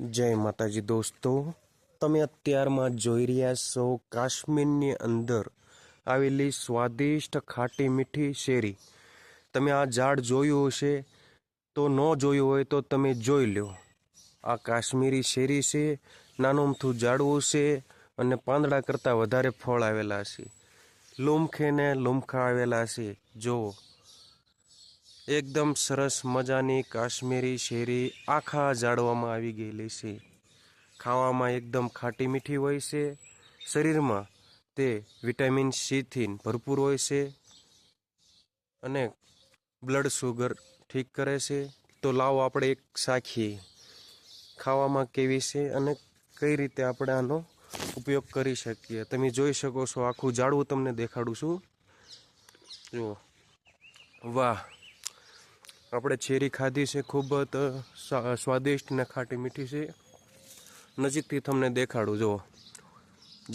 જય માતાજી દોસ્તો, તમે અત્યારમાં જોઈ રહ્યા છો કાશ્મીરની અંદર આવેલી સ્વાદિષ્ટ ખાટી મીઠી શેરી. તમે આ ઝાડ જોયું હશે તો ન જોયું હોય તો તમે જોઈ લો. આ કાશ્મીરી શેરી છે નાનું અમથું ઝાડવું છે અને પાંદડા કરતાં વધારે ફળ આવેલા છે. લૂમખે ને લૂમખા આવેલા છે. જુઓ એકદમ સરસ મજાની કાશ્મીરી શેરી આખા જાળવામાં આવી ગયેલી છે. ખાવામાં એકદમ ખાટી મીઠી હોય છે. શરીરમાં તે વિટામિન સીથી ભરપૂર હોય છે અને બ્લડ શુગર ઠીક કરે છે. તો લાવો આપણે એક સાખી. ખાવામાં કેવી છે અને કઈ રીતે આપણે આનો ઉપયોગ કરી શકીએ? તમે જોઈ શકો છો, આખું ઝાડવું તમને દેખાડું છું. જુઓ. વાહ. આપણે ચેરી ખાધી છે, ખૂબ જ સ્વાદિષ્ટ ને ખાટી મીઠી છે. નજીકથી તમને દેખાડું, જુઓ.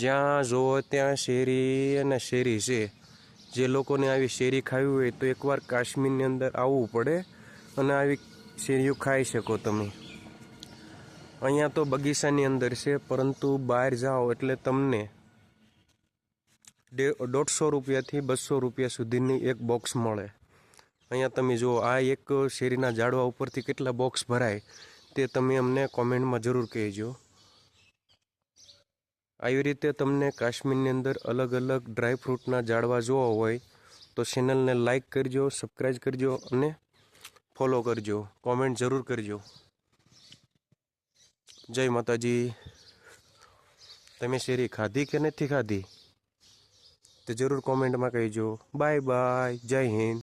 જ્યાં જુઓ, ત્યાં શેરી અને શેરી છે. જે લોકોને આવી શેરી ખાવી હોય તો એકવાર કાશ્મીરની અંદર આવવું પડે અને આવી શેરીઓ ખાઈ શકો તમે. અહીંયા તો બગીચાની અંદર છે, પરંતુ બહાર જાઓ એટલે તમને દોઢસો રૂપિયાથી બસો રૂપિયા સુધીની એક બોક્સ મળે. અહીંયા તમે જુઓ, આ એક શેરીના ઝાડવા ઉપરથી કેટલા બોક્સ ભરાય તે તમે અમને કોમેન્ટમાં જરૂર કહેજો. આવી રીતે તમને કાશ્મીરની અંદર અલગ અલગ ડ્રાયફ્રૂટના ઝાડવા જોવા હોય તો ચેનલને લાઇક કરજો સબસ્ક્રાઈબ કરજો અને ફોલો કરજો. કોમેન્ટ જરૂર કરજો. જય માતાજી. તમે શેરી ખાધી કે નથી ખાધી? તે જરૂર કોમેન્ટમાં કહેજો. બાય બાય જય હિન્દ.